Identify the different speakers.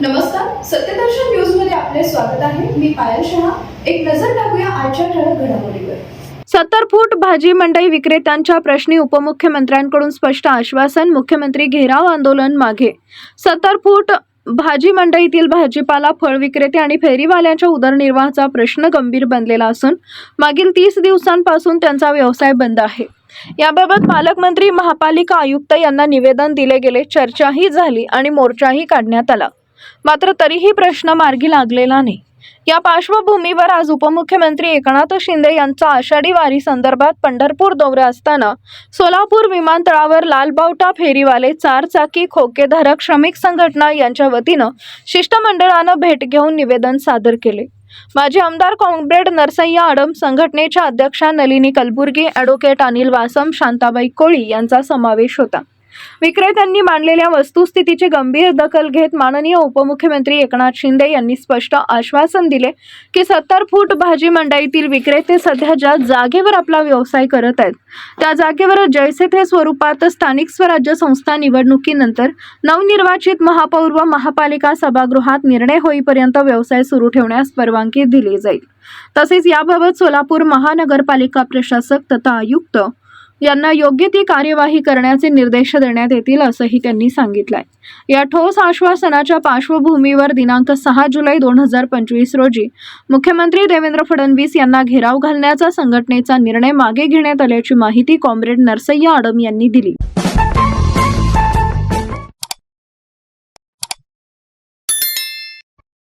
Speaker 1: नमस्कार सत्यदर्शन न्यूजमध्ये आपले स्वागत आहे. मी पायल शहा. एक नजर टाकूया आजच्या ठळक घडामोडीवर.
Speaker 2: सत्तर फूट भाजी मंडई विक्रेत्यांच्या प्रश्नी उपमुख्यमंत्र्यांकडून स्पष्ट आश्वासन मुख्यमंत्री घेराव आंदोलन मागे. सत्तर फूट भाजी मंडईतील भाजीपाला फळ विक्रेते आणि फेरीवाल्यांच्या उदरनिर्वाहाचा प्रश्न गंभीर बनलेला असून मागील तीस दिवसांपासून त्यांचा व्यवसाय बंद आहे. याबाबत पालकमंत्री महापालिका आयुक्त यांना निवेदन दिले गेले. चर्चाही झाली आणि मोर्चाही काढण्यात आला. मात्र तरीही प्रश्न मार्गी लागलेला नाही. या पार्श्वभूमीवर आज उपमुख्यमंत्री एकनाथ शिंदे यांचा आषाढी वारी संदर्भात पंढरपूर दौरे असताना सोलापूर विमानतळावर लालबावटा फेरीवाले चारचाकी खोकेधारक श्रमिक संघटना यांच्या वतीनं शिष्टमंडळानं भेट घेऊन निवेदन सादर केले. माजी आमदार कॉम्रेड नरसय्या आडम संघटनेच्या अध्यक्षा नलिनी कलबुर्गी ॲडव्होकेट अनिल वासम शांताबाई कोळी यांचा समावेश होता. विक्रेत्यांनी मांडलेल्या वस्तुस्थितीची गंभीर दखल घेत माननीय उपमुख्यमंत्री एकनाथ शिंदे यांनी स्पष्ट आश्वासन दिले की सत्तर फूट भाजी मंडईतील विक्रेते सध्या ज्या जागेवर आपला व्यवसाय करत आहेत त्या जागेवर जैसे थे स्वरूपात स्थानिक स्वराज्य संस्था निवडणुकीनंतर नवनिर्वाचित महापौर व महापालिका सभागृहात निर्णय होईपर्यंत व्यवसाय सुरू ठेवण्यास परवानगी दिली जाईल. तसेच याबाबत सोलापूर महानगरपालिका प्रशासक तथा आयुक्त यांना योग्य ती कार्यवाही करण्याचे निर्देश देण्यात येतील असंही त्यांनी सांगितलंय. या ठोस आश्वासनाच्या पार्श्वभूमीवर दिनांक सहा जुलै दोन हजार पंचवीस रोजी मुख्यमंत्री देवेंद्र फडणवीस यांना घेराव घालण्याचा संघटनेचा निर्णय मागे घेण्यात आल्याची माहिती कॉम्रेड नरसय्या आडम यांनी दिली.